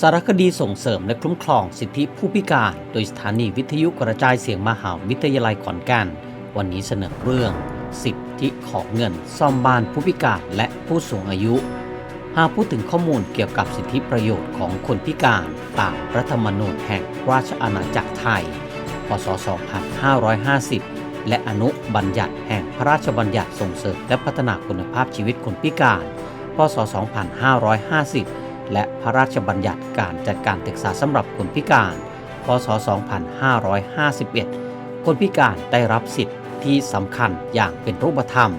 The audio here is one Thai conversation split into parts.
สารคดีส่งเสริมและคุ้มครองสิทธิผู้พิการ โดยสถานีวิทยุกระจายเสียงมหาวิทยาลัยขอนแก่น วันนี้เสนอเรื่อง สิทธิของเงินซ่อมบ้านผู้พิการและผู้สูงอายุ หากพูดถึงข้อมูลเกี่ยวกับสิทธิประโยชน์ของคนพิการตามรัฐธรรมนูญแห่งราชอาณาจักรไทย พศ 2550 และอนุบัญญัติแห่งพระราชบัญญัติส่งเสริมและพัฒนาคุณภาพชีวิตคนพิการ พศ 2550 และพระราชบัญญัติการจัดการศึกษาสำหรับคนพิการ พศ 2551 คนพิการได้รับสิทธิที่สำคัญอย่างเป็นรูปธรรม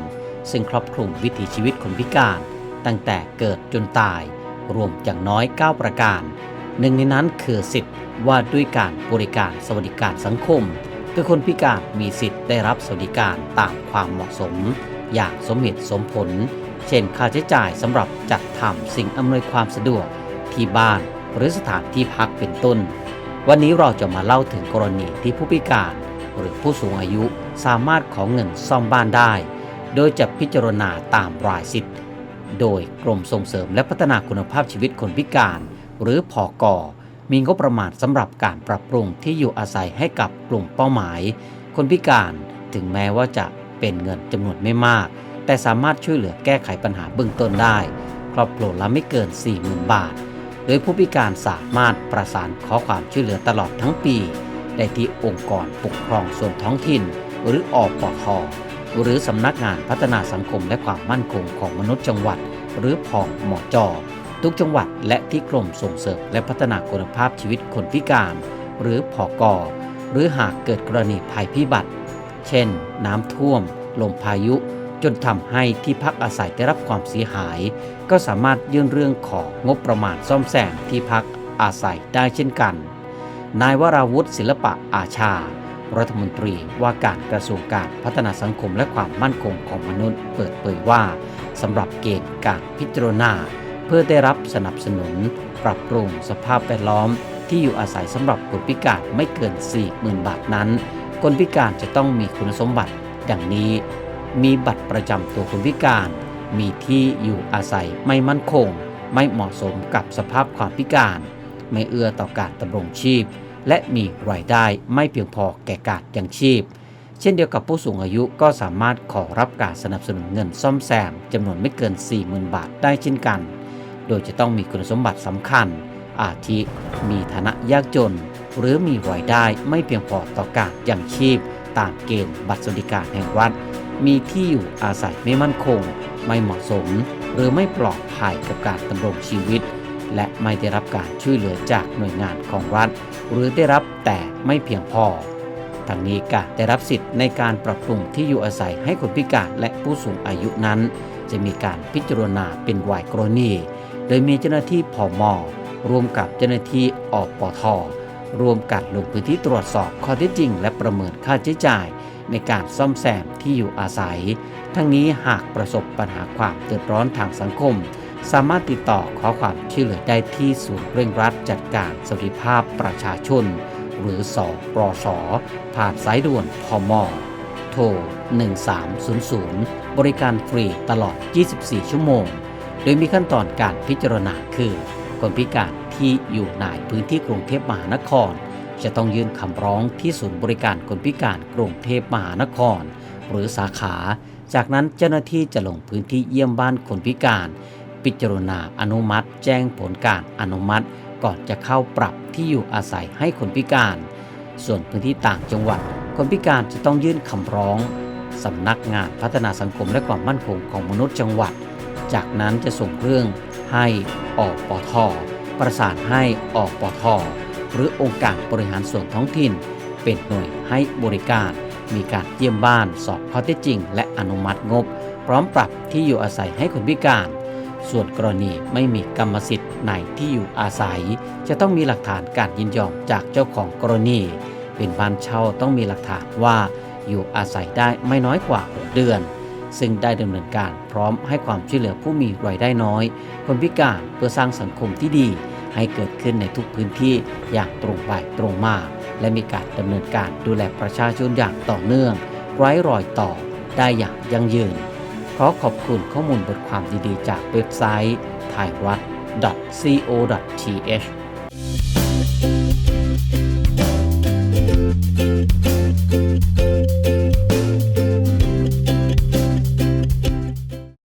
ซึ่งครอบคลุมวิถีชีวิตคนพิการ ตั้งแต่เกิดจนตาย รวมอย่างน้อย 9 ประการ หนึ่งในนั้นคือสิทธิ์ว่าด้วยการบริการสวัสดิการสังคม คือคนพิการมีสิทธิ์ได้รับสวัสดิการตามความเหมาะสม อย่างสมเหตุสมผล เช่นค่าใช้จ่ายสำหรับจัดทำสิ่งอำนวยความสะดวกที่บ้านหรือสถานที่พักเป็นต้น วันนี้เราจะมาเล่าถึงกรณีที่ผู้พิการ หรือผู้สูงอายุสามารถขอเงินซ่อมบ้านได้ โดยจะพิจารณาตามรายสิทธิ์ โดยกรมส่งเสริมและพัฒนาคุณภาพชีวิตคนพิการ หรือพอกอมีงบประมาณสำหรับการปรับปรุงที่อยู่อาศัยให้กับกลุ่มเป้าหมาย คนพิการถึงแม้ว่าจะเป็นเงินจำนวนไม่มาก แต่สามารถช่วยเหลือแก้ไขปัญหาเบื้องต้นได้ ครอบครัวละไม่เกิน 40,000 บาท โดยผู้พิการสามารถประสานขอความช่วยเหลือตลอดทั้งปี ได้ที่องค์กรปกครองส่วนท้องถิ่น หรืออปทหรือสำนักงานพัฒนาสังคมและความมั่นคงของมนุษย์จังหวัด หรือพอหมอจอทุกจังหวัดและที่กรมส่งเสริมและพัฒนาคุณภาพชีวิตคนพิการ หรือพอกอหรือหากเกิดกรณีภัยพิบัติ เช่น น้ำท่วม ลมพายุ จนทำให้ที่พักอาศัยได้รับความเสียหาย ก็สามารถยื่นเรื่องของงบประมาณซ่อมแซมที่พักอาศัยได้เช่นกัน นายวราวุฒิศิลปะอาชา รัฐมนตรีว่าการกระทรวงการพัฒนาสังคมและความมั่นคงของมนุษย์ เปิดเผยว่าสำหรับเกณฑ์การพิจารณา เพื่อได้รับสนับสนุน ปรับปรุงสภาพแวดล้อม ที่อยู่อาศัยสำหรับคนพิการไม่เกิน 40,000 บาทนั้น คนพิการจะต้องมีคุณสมบัติ ดังนี้ มีบัตรประจำตัวคนพิการ มีที่อยู่อาศัยไม่มั่นคง ไม่เหมาะสมกับสภาพความพิการ ไม่เอื้อต่อการดำรงชีพ และมีรายได้ไม่เพียงพอแก่การยังชีพ เช่นเดียวกับผู้สูงอายุก็สามารถขอรับการสนับสนุนเงินซ่อมแซมจำนวนไม่เกิน 40,000 บาทได้เช่นกัน โดยจะต้องมีคุณสมบัติสำคัญ อาทิมีฐานะยากจน หรือมีรายได้ไม่เพียงพอต่อการยังชีพตามเกณฑ์บัตรสวัสดิการแห่งรัฐ มีที่อยู่อาศัยไม่มั่นคง ไม่เหมาะสม หรือไม่ปลอดภัยกับการดำรงชีวิต และไม่ได้รับการช่วยเหลือจากหน่วยงานของรัฐ หรือได้รับแต่ไม่เพียงพอทั้งนี้การได้รับสิทธิ์ในการปรับปรุงที่อยู่อาศัยให้คนพิการและผู้สูงอายุนั้น จะมีการพิจารณาเป็นรายกรณี โดยมีเจ้าหน้าที่พอมรวมกับเจ้าหน้าที่อปทรวมกันลงพื้นที่ตรวจสอบข้อเท็จจริง และประเมินค่าใช้จ่าย ในการซ่อมแซมที่อยู่อาศัย ทั้งนี้หากประสบปัญหาความเดือดร้อนทางสังคม สามารถติดต่อขอความช่วยเหลือได้ที่ศูนย์เร่งรัดจัดการสวัสดิภาพประชาชน หรือสอปรสผ่านสายด่วนพมโทร 1300 บริการฟรีตลอด 24 ชั่วโมง โดยมีขั้นตอนการพิจารณาคือคนพิการที่อยู่ในพื้นที่กรุงเทพมหานคร จะต้องยื่นคำร้องที่ศูนย์บริการคนพิการกรุงเทพมหานคร หรือสาขา จากนั้นเจ้าหน้าที่จะลงพื้นที่เยี่ยมบ้านคนพิการ พิจารณาอนุมัติ แจ้งผลการอนุมัติ ก่อนจะเข้าปรับที่อยู่อาศัยให้คนพิการ ส่วนพื้นที่ต่างจังหวัด คนพิการจะต้องยื่นคำร้องสำนักงานพัฒนาสังคมและความมั่นคงของมนุษย์จังหวัด จากนั้นจะส่งเรื่องให้อปทประสานให้อปท หรือองค์การบริหารส่วนท้องถิ่น เป็นหน่วยให้บริการ มีการเยี่ยมบ้านสอบข้อเท็จจริง และอนุมัติงบ พร้อมปรับที่อยู่อาศัยให้คนพิการ ส่วนกรณีไม่มีกรรมสิทธิ์ในที่อยู่อาศัย จะต้องมีหลักฐานการยินยอมจากเจ้าของกรณี เป็นบ้านเช่าต้องมีหลักฐานว่าอยู่อาศัยได้ไม่น้อยกว่า 6 เดือน ซึ่งได้ดำเนินการพร้อมให้ความช่วยเหลือผู้มีรายได้น้อย คนพิการเพื่อสร้างสังคมที่ดี ให้เกิดขึ้นในทุกพื้นที่อย่างตรงไปตรงมา และมีการดำเนินการดูแลประชาชนอย่างต่อเนื่อง ไร้รอยต่อได้อย่างยั่งยืน ขอขอบคุณข้อมูลบทความดีๆ จากเว็บไซต์ thaiwat.co.th